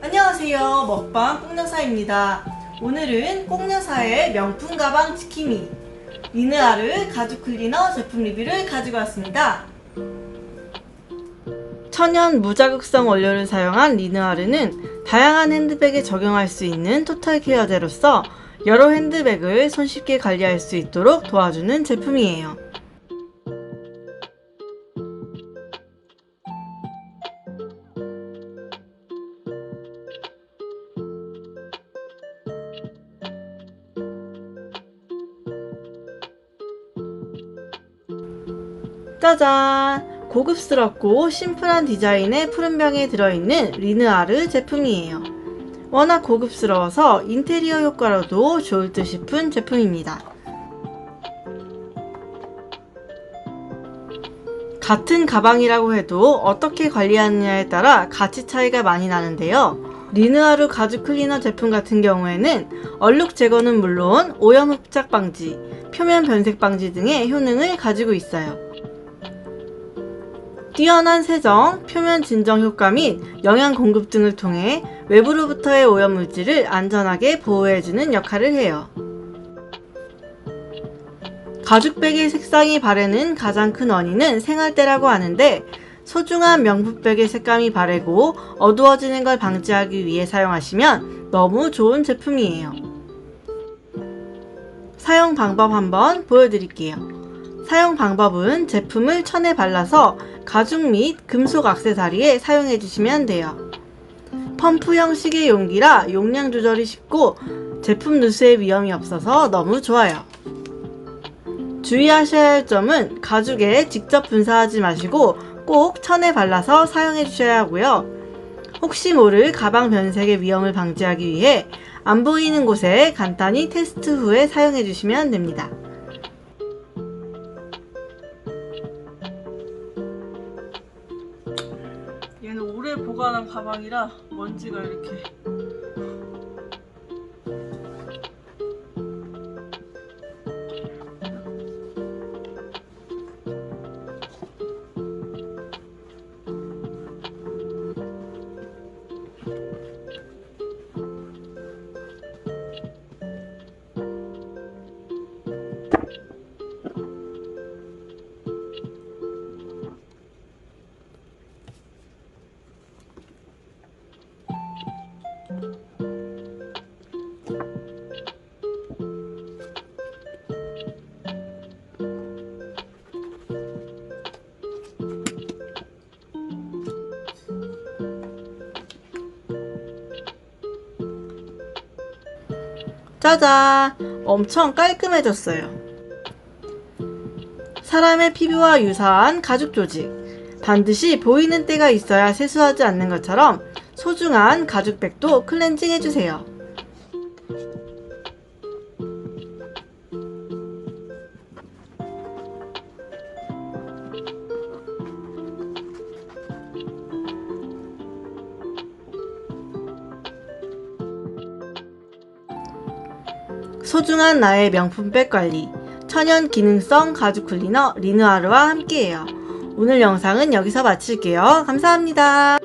안녕하세요. 먹방 꽁여사입니다. 오늘은 꽁여사의 명품 가방 지킴이 리느아르 가죽 클리너 제품 리뷰를 가지고 왔습니다. 천연 무자극성 원료를 사용한 리느아르는 다양한 핸드백에 적용할 수 있는 토탈 케어제로서 여러 핸드백을 손쉽게 관리할 수 있도록 도와주는 제품이에요. 짜잔! 고급스럽고 심플한 디자인의 푸른병에 들어있는 리느아르 제품이에요. 워낙 고급스러워서 인테리어 효과로도 좋을 듯 싶은 제품입니다. 같은 가방이라고 해도 어떻게 관리하느냐에 따라 가치 차이가 많이 나는데요. 리느아르 가죽 클리너 제품 같은 경우에는 얼룩 제거는 물론 오염 흡착 방지, 표면 변색 방지 등의 효능을 가지고 있어요. 뛰어난 세정, 표면 진정 효과 및 영양 공급 등을 통해 외부로부터의 오염 물질을 안전하게 보호해주는 역할을 해요. 가죽백의 색상이 바래는 가장 큰 원인은 생활대라고 하는데 소중한 명품백의 색감이 바래고 어두워지는 걸 방지하기 위해 사용하시면 너무 좋은 제품이에요. 사용 방법 한번 보여드릴게요. 사용 방법은 제품을 천에 발라서 가죽 및 금속 악세사리에 사용해 주시면 돼요. 펌프 형식의 용기라 용량 조절이 쉽고 제품 누수의 위험이 없어서 너무 좋아요. 주의하셔야 할 점은 가죽에 직접 분사하지 마시고 꼭 천에 발라서 사용해 주셔야 하고요. 혹시 모를 가방 변색의 위험을 방지하기 위해 안 보이는 곳에 간단히 테스트 후에 사용해 주시면 됩니다. 보관한 가방이라 먼지가 이렇게 짜잔! 엄청 깔끔해졌어요. 사람의 피부와 유사한 가죽 조직. 반드시 보이는 때가 있어야 세수하지 않는 것처럼 소중한 가죽백도 클렌징 해주세요. 소중한 나의 명품백 관리. 천연 기능성 가죽 클리너 리느아르와 함께해요. 오늘 영상은 여기서 마칠게요. 감사합니다.